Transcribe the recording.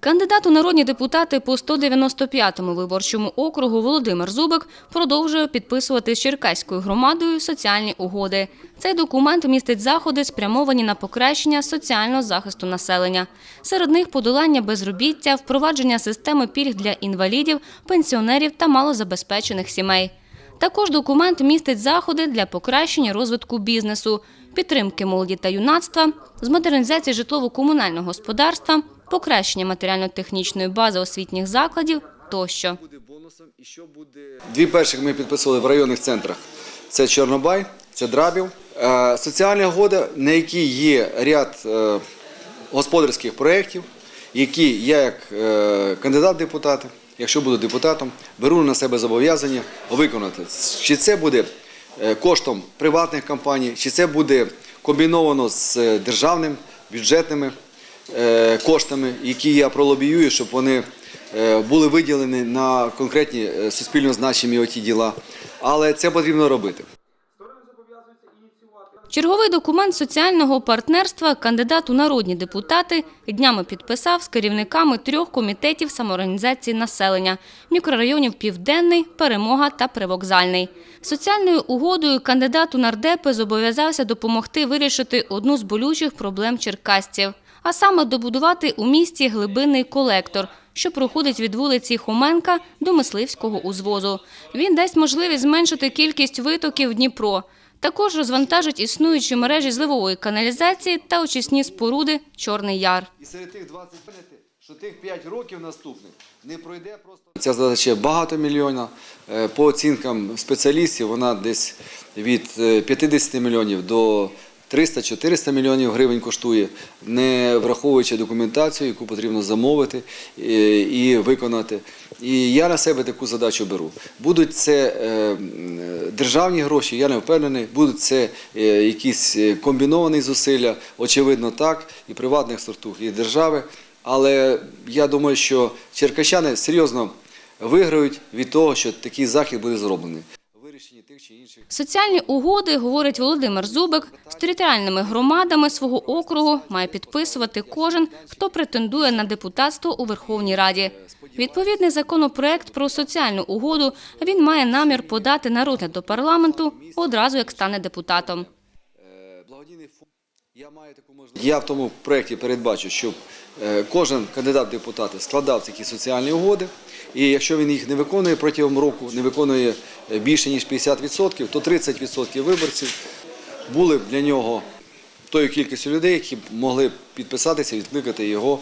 Кандидат у народні депутати по 195-му виборчому округу Володимир Зубик продовжує підписувати з Черкаською громадою соціальні угоди. Цей документ містить заходи, спрямовані на покращення соціального захисту населення. Серед них подолання безробіття, впровадження системи пільг для інвалідів, пенсіонерів та малозабезпечених сімей. Також документ містить заходи для покращення розвитку бізнесу, підтримки молоді та юнацтва, з модернізації житлово-комунального господарства, покращення матеріально-технічної бази освітніх закладів тощо. Дві перших ми підписували в районних центрах. Це Чорнобай, це Драбів. Е, Соціальна угода, на якій є ряд е, господарських проєктів, які я як е, кандидат в депутати, якщо буду депутатом, беру на себе зобов'язання виконати. Чи це буде коштом приватних компаній, чи це буде комбіновано з державним бюджетними коштами, які я пролобіюю, щоб вони е, були виділені на конкретні е, суспільно значимі оті діла. Але це потрібно робити. Черговий документ соціального партнерства кандидат у народні депутати днями підписав з керівниками трьох комітетів самоорганізації населення мікрорайонів Південний, Перемога та Привокзальний. Соціальною угодою кандидат у нардепи зобов'язався допомогти вирішити одну з болючих проблем черкасців, а саме добудувати у місті глибинний колектор, що проходить від вулиці Хоменка до мисливського узвозу. Він дасть можливість зменшити кількість витоків Дніпро. Також розвантажить існуючі мережі зливової каналізації та очисні споруди Чорний Яр. І серед тих 20 що тих 5 років наступних не пройде просто. Ця задача багатомільйонна. Е, По оцінкам спеціалістів вона десь від е, 50 мільйонів до 300-400 мільйонів гривень коштує, не враховуючи документацію, яку потрібно замовити е, і виконати. І я на себе таку задачу беру. Будуть це е, державні гроші, я не впевнений, будуть це е, якісь комбіновані зусилля, очевидно так, і приватних структур, і держави. Але я думаю, що черкащани серйозно виграють від того, що такий захід буде зроблений. Вирішення тих чи інших. Соціальні угоди, говорить Володимир Зубик, з територіальними громадами свого округу має підписувати кожен, хто претендує на депутатство у Верховній Раді. Відповідний законопроект про соціальну угоду він має намір подати на розгляд до парламенту одразу, як стане депутатом. Е. Я. В тому проєкті передбачу, щоб е, кожен кандидат в депутати складав такі соціальні угоди. І якщо він їх не виконує протягом року, не виконує е, більше ніж 50%, то 30% виборців були б для нього тою кількістю людей, які могли підписатися, відкликати його